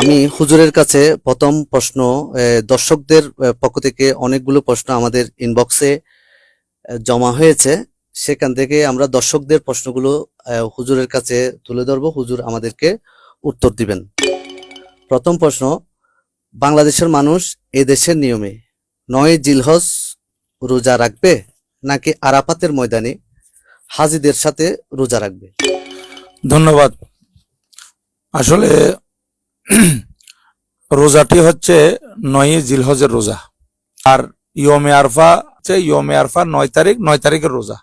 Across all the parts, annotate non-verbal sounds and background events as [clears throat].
আমি হুজুরের কাছে প্রথম প্রশ্ন দর্শকদের পক্ষ থেকে অনেকগুলো প্রশ্ন আমাদের ইনবক্সে জমা হয়েছে। সেখান থেকে আমরা দর্শকদের প্রশ্নগুলো হুজুরের কাছে তুলে ধরবো। হুজুর আমাদেরকে উত্তর দিবেন। প্রথম প্রশ্ন, বাংলাদেশের মানুষ এ দেশের নিয়মে নয় জিলহজ রোজা রাখবে নাকি আরাফাতের ময়দানে হাজিদের সাথে রোজা রাখবে? ধন্যবাদ। আসলে [clears throat] রোজাটি হচ্ছে নয় জিলহজের রোজা। আর ইয়মে আরফা হচ্ছে ইয়মে আরফা নয় তারিখ, নয় তারিখের রোজা।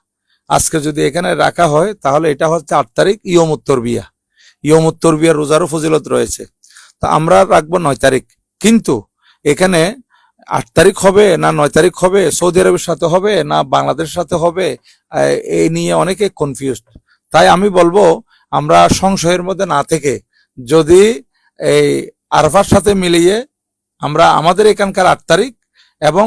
আজকে যদি এখানে রাখা হয়, তাহলে এটা হচ্ছে আট তারিখ ইয়ম উত্তর বিয়া ইয়ম উত্তর বিয়ার রোজারও ফজিলত রয়েছে। তা আমরা রাখব নয় তারিখ। কিন্তু এখানে আট তারিখ হবে, না নয় তারিখ হবে, সৌদি আরবের সাথে হবে, না বাংলাদেশের সাথে হবে এই নিয়ে অনেকে কনফিউজ তাই আমি বলব, আমরা সংশয়ের মধ্যে না থেকে যদি এই আরফার সাথে মিলিয়ে আমরা আমাদের এখানকার আট তারিখ এবং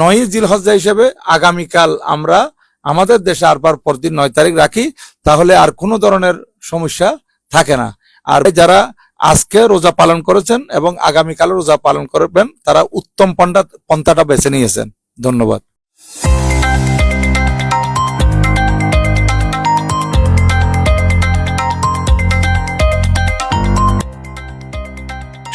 নয় জিলহজ্জা হিসেবে আগামীকাল আমরা আমাদের দেশে আরবার পরদিন নয় তারিখ রাখি, তাহলে আর কোনো ধরনের সমস্যা থাকে না। আর যারা আজকে রোজা পালন করেছেন এবং আগামীকাল রোজা পালন করবেন, তারা উত্তম পন্থা পন্থাটা বেছে নিয়েছেন। ধন্যবাদ।